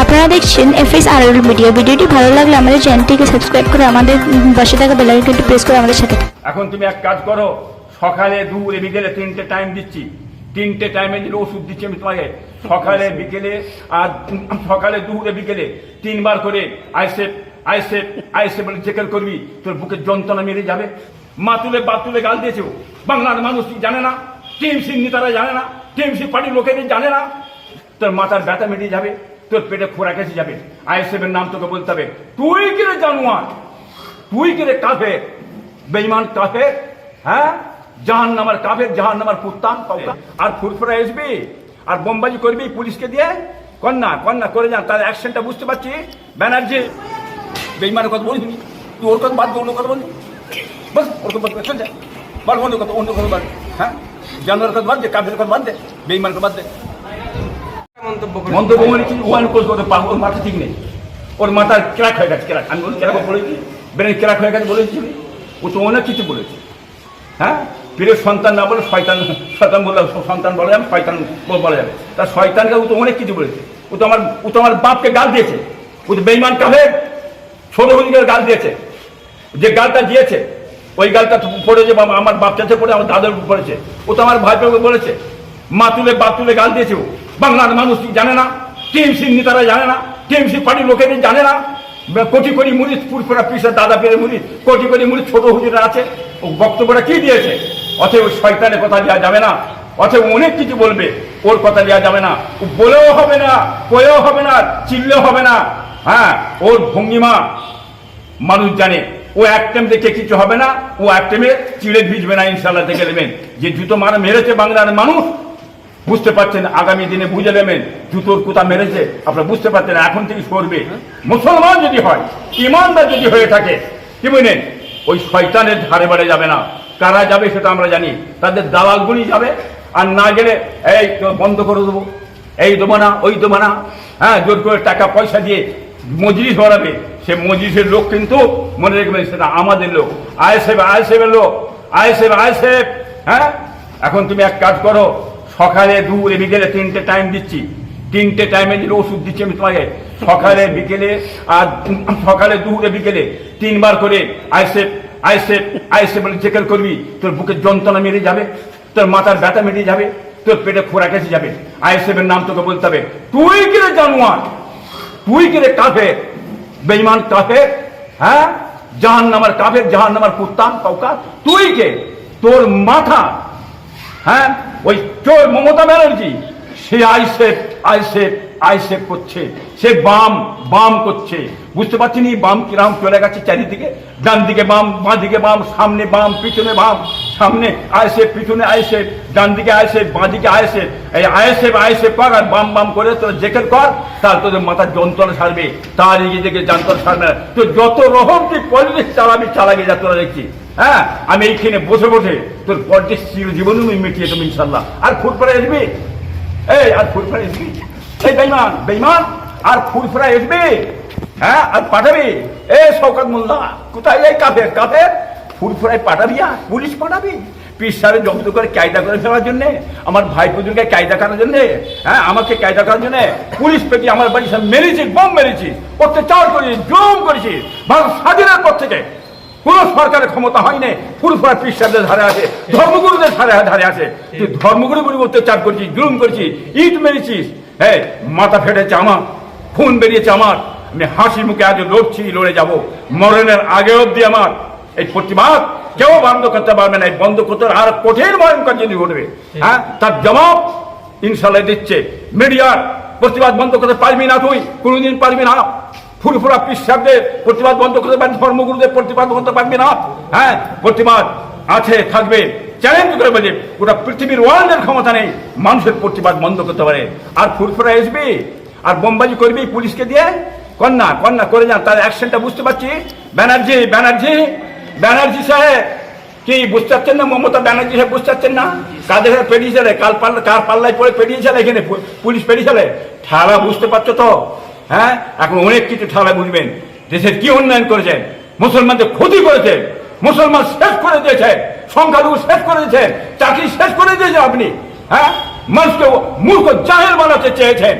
আপনারা দেখছেন এফএস আর মিডিয়া ভিডিওটি ভালো লাগলে আমাদের চ্যানেলটিকে সাবস্ক্রাইব করে আমাদের পাশে থাকা বেলাইকনটি প্রেস করে আমাদের সাথে এখন তুমি এক কাজ করো, সকালে দুপুরে, বিকেলে তিনটে টাইম দিচ্ছি। তিনটে টাইমে দিলে ওষুধ দিচ্ছি আমি তোমাকে, সকালে, বিকেলে, আর সকালে, দুপুরে, বিকেলে তিনবার করে আইসেপ আইসেপ আইসেপ বলে চেকের করবি, তোর বুকের যন্ত্রণা মেরে যাবে। মা তুলে বা তুলে গাল দিয়েছে বাংলার মানুষ জানে না? টিএমসি নেতারা জানে না? টিএমসি পার্টির লোকেদের জানে না? তোর মাথার ব্যথা মিটিয়ে যাবে। তোর পেটে খোরাক এসে যাবে। আইএসএফ এর নাম তোকে বলতে হবে। তুই কিরে জানুয়ার? তুই কিরে কাফে বেইমান কাফে হ্যাঁ? জাহান নামার কাফের জাহান নামার কুত্তাম আর ফুরফুরা আসবি আর বোমবাজি করবি পুলিশকে দিয়ে? কন্যা কন্যা, করে যান। তার অ্যাকশনটা বুঝতে পারছি? ব্যানার্জি বেইমানের কথা বলিনি। তুই ওর কথা বাদ অন্য কথা বলবি। বাস ওর কথা বাদ চল যা। বল, অন্য কথা অন্য কথা বাদ হ্যাঁ? জানোয়ার কথা বাদ দে কাফের কথা বাদ দে বেইমানের কথা বাদ দে। মন্তব্য করে মন্তব্য মানে করতে পারব ওর মাথা ঠিক নেই। ওর মাথার ক্র্যাক হয়ে গেছে, ক্র্যাক। আমি ক্র্যাক বলেছি? ব্রেন ক্র্যাক হয়ে গেছে বলেছি? ও তো অনেক কিছু বলেছে। হ্যাঁ? প্রিয় সন্তান না বলে শয়তান শয়তান বললে সন্তান বলে যাবে, শয়তান বলা যাবে। তার শয়তানকে ও তো অনেক কিছু বলেছে। ও তো আমার ও তো আমার বাপকে গাল দিয়েছে। ও তো বেইমান কাফের ছোট হলিকে গাল দিয়েছে। যে গালটা দিয়েছে, ওই গালটা পড়েছে বাবা, আমার বাপ চাচে পড়ে, আমার দাদার পড়েছে। ও তো আমার ভাইকে বলেছে, মা তুলে বাপ তুলে গাল দিয়েছে ও। বাংলার মানুষ জানে না? টিএমসি নেতারা জানে না? টিএমসি পার্টির লোকেদের জানে না? কোটি কোটি মুড়ি ফুরফুরা পিসের দাদা পেরে মুড়ি কোটি কোটি মুড়ি ছোট হুজুরা আছে। ও বক্তব্যটা কি দিয়েছে? ওই শয়তানের কথা দেওয়া যাবে না। অতএব অনেক কিছু বলবে, ওর কথা দেওয়া যাবে না। ও বলেও হবে না, কয়েও হবে না চিল্লেও হবে না। হ্যাঁ ওর ভঙ্গিমা মানুষ জানে। ও এক টাইম দেখে কিছু হবে না, ও এক টাইমে চিড়ে ভিজবে না ইনশাল্লাহ দেখে নেবেন। যে জুতো মারা মেরেছে বাংলার মানুষ বুঝতে পারছেন, আগামী দিনে বুঝে নেবেন, জুতোর কোথা মেরেছে, আপনারা বুঝতে পারছেন এখন থেকে সরবে মুসলমান যদি হয়, ইমানদার যদি হয়ে থাকে, কি বুঝলেন ওই শয়তানের ধারে বাড়ে যাবে না। কারা যাবে সেটা আমরা জানি। তাদের দালালগুলি যাবে, আর না গেলে, এই বন্ধ করে দেবো। এই দেবো না, ওই দেবো না। হ্যাঁ জোর করে টাকা, পয়সা দিয়ে মজলিস বাড়াবে সে মজলিসের লোক কিন্তু, মনে রাখবেন, সেটা আমাদের লোক। আইএসএফ আইএসএফের লোক। আইএসএফ আইএসএফ হ্যাঁ? এখন তুমি এক কাজ করো সকালে দুপুরে, বিকেলে তিনটে টাইম দিচ্ছি। তিনটে টাইমে দিলে ওষুধ দিচ্ছি আমি তোমাকে। সকালে, বিকেলে আর সকালে, দুপুরে, বিকেলে তিনবার করে আইএসএফ আইএসএফ আইএসএফ বলে চেকের করবি, তোর বুকের যন্ত্রণা মেরে যাবে, তোর মাথার ব্যথা মেরে যাবে, তোর পেটে খোরাক এসে যাবে। আইএসএফ এর নাম তোকে বলতে হবে, তুই কিরে জানুয়ার? তুই কিরে কাফে বেইমান কাফের? হ্যাঁ? জাহান নামার কাফের জাহান নামার কুত্তান কাউকা তুই কে? তোর মাথা হ্যাঁ? ওই চোর মমতা ব্যানার্জি, সে আইসেফ আইসেফ আইসেফ করছে, সে বাম বাম করছে। বুঝতে পারছি নি বাম কিরাম চলে গেছে চারিদিকে? ডান দিকে বাম বাঁ দিকে বাম, সামনে বাম, পিছনে বাম, সামনে আইসেফ, পিছনে আইসেফ ডান দিকে আইসেফ বাঁ দিকে আইসেফ। এই আইসেফ আইসেফ কর আর বাম বাম করে তোর জেকের কর, তার তোদের মাথার যন্ত্রণা সারবে তার এগিয়ে দিকে যন্ত্রণা সারবে তো যত রকম তুই পলিটিক্স চালাবি চালাবি যা তোরা দেখছি। হ্যাঁ আমি এইখানে বসে বসে তোর পলিটিক্স চির জীবনও আমি মিটিয়ে দেবো ইনশাল্লাহ। আর ফুটফাড়া আসবি? এই, আর ফুটফাড়া আসবি? সেই বেইমান বেইমান আর ফুটফাড়া আসবি? হ্যাঁ আর পাঠাবি? এ শওকত মোল্লা, কোথায় এই কাফের? কাফের? ফুরফুরায় পাঠাবি আর পুলিশ পাঠাবি? পিস সারে জব্দ করে কায়দা করে ফেলার জন্য, আমার ভাই পুজোকে কায়দা করার জন্য হ্যাঁ আমাকে কায়দা করার জন্য পুলিশ পেটি আমার বাড়ি সব মেরেছিস, বম মেরেছিস অত্যাচার করেছিস জুম করেছিস, ভারত স্বাধীনের পর থেকে। কোন সরকারের ক্ষমতা ফুরফুরা পিস সাহেবদের ধারে আছে, ধর্মগুরুদের ধারে ধারে আছে। তুই ধর্মগুরু গুরু অত্যাচার করছিস, জুলুম করছিস, ইট মেরেছিস। হ্যাঁ মাথা ফেটেছে আমার, খুন বেরিয়েছে আমার। আমি হাসি মুখে আজ লড়ছি, লড়ে যাব। মরণের আগে অব্দি আমার। এই প্রতিবাদ কেউ বন্ধ করতে পারবে না। এই বন্ধ করতে আর কঠিন ভয়ঙ্কর যদি ঘটবে। হ্যাঁ তার জবাব ইনশাল্লাহ দিচ্ছে। মিডিয়ার প্রতিবাদ বন্ধ করতে পারবি না তুই, কোনোদিন পারবি না। ফুরফুরা পিসাবদের প্রতিবাদ বন্ধ করতে পারবি ধর্মগুরুদের প্রতিবাদ করতে পারবি না। হ্যাঁ প্রতিবাদ আছে, থাকবে। চ্যালেঞ্জ করে বলছে গোটা পৃথিবীর ওয়ার্ল্ডের ক্ষমতা নেই, মানুষের প্রতিবাদ বন্ধ করতে পারে। আর ফুরফুরা আসবি আর বোমবাজি করবি পুলিশকে দিয়ে? কন্যা কন্যা, করে যান, তার অ্যাকশনটা বুঝতে পারছি। ব্যানার্জি ব্যানার্জি ব্যানার্জি সাহেব, কি বুঝতে পারছেন না? মমতা ব্যানার্জি সাহেব বুঝতে পারছেন না? কাদের হাতে পেরিয়েছিলে কাল পাল্লা কার পাল্লায় পড়ে পেরিয়েছিলে এখানে? পু- পুলিশ পেরিয়েছিলে ঠালা বুঝতে পারছ তো? হ্যাঁ? এখন অনেক কিছু ঠালা বুঝবেন। দেশের কি উন্নয়ন করেছেন মুসলমানদের ক্ষতি করেছে। মুসলমান শেষ করে দিয়েছে। সংখ্যালঘু শেষ করে দিয়েছে। চাকরি শেষ করে দিয়েছেন আপনি। হ্যাঁ? মানুষকে মূর্খ জাহেল বানাতে চেয়েছেন।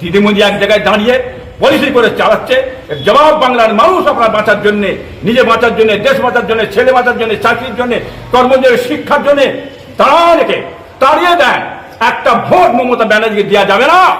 দিদিমণি এক জায়গায় দাঁড়িয়ে পলিসি করে চালাচ্ছে। জবাব বাংলার মানুষ আপনার বাঁচার জন্য, নিজে বাঁচার জন্য, দেশ বাঁচার জন্য, ছেলে বাঁচার জন্য, চাকরির জন্য কর্মজীবী শিক্ষার জন্য, তারা রেখে তাড়িয়ে দেন একটা ভোট মমতা ব্যানার্জিকে দেওয়া যাবে না।